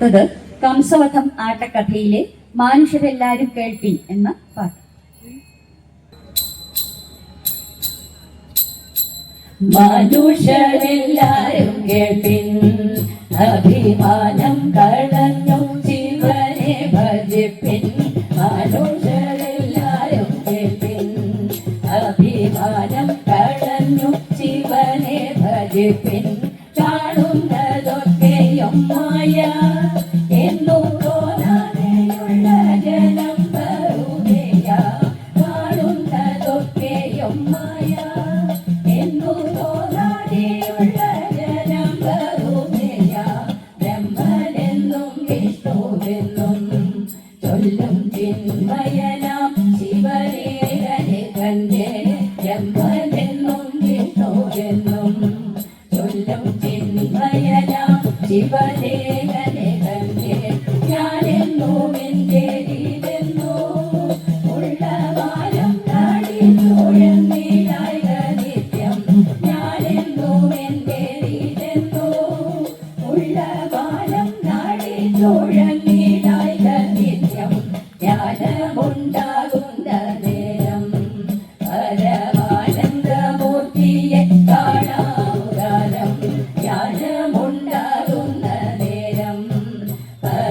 ത് കംസവധം ആട്ടക്കഥയിലെ മനുഷ്യരെല്ലാരും കേൾപ്പി എന്ന പാട്ട്. മനുഷ്യരെല്ലാരും കേൾപ്പിൻ അഭിമാനം കളഞ്ഞു ശിവനെ ഭജിപ്പിൻ. മനുഷ്യരെല്ലാരും കേൾപ്പിൻ അഭിമാനം കളഞ്ഞു ശിവനെ ഭജിപ്പിൻ.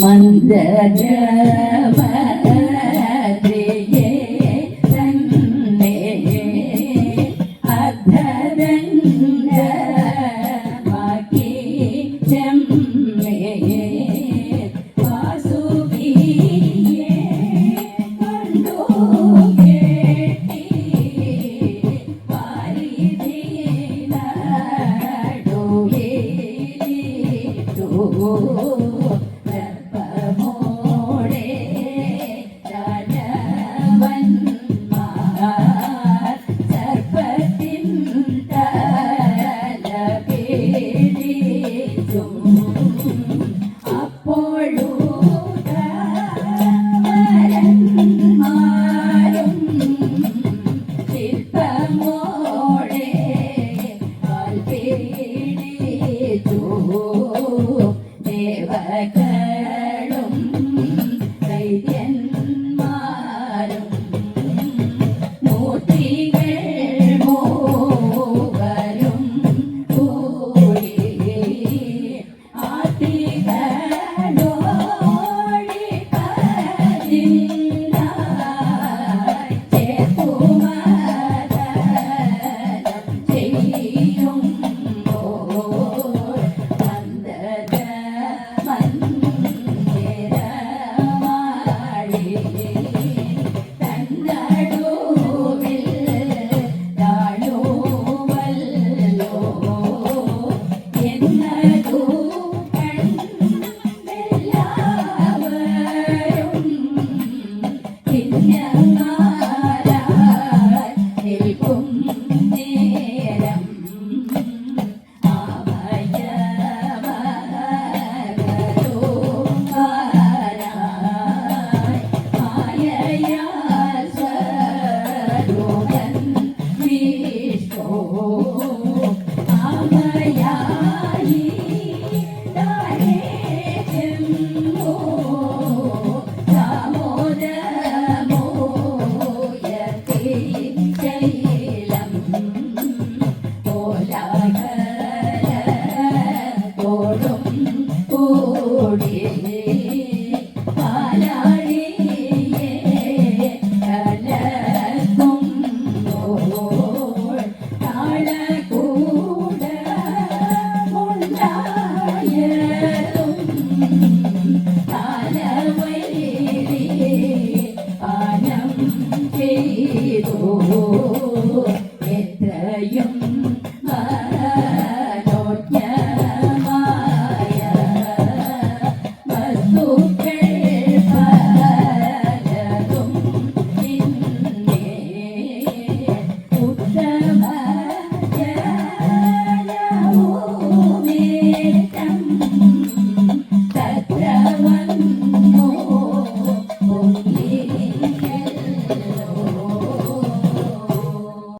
மந்த ஜப 날도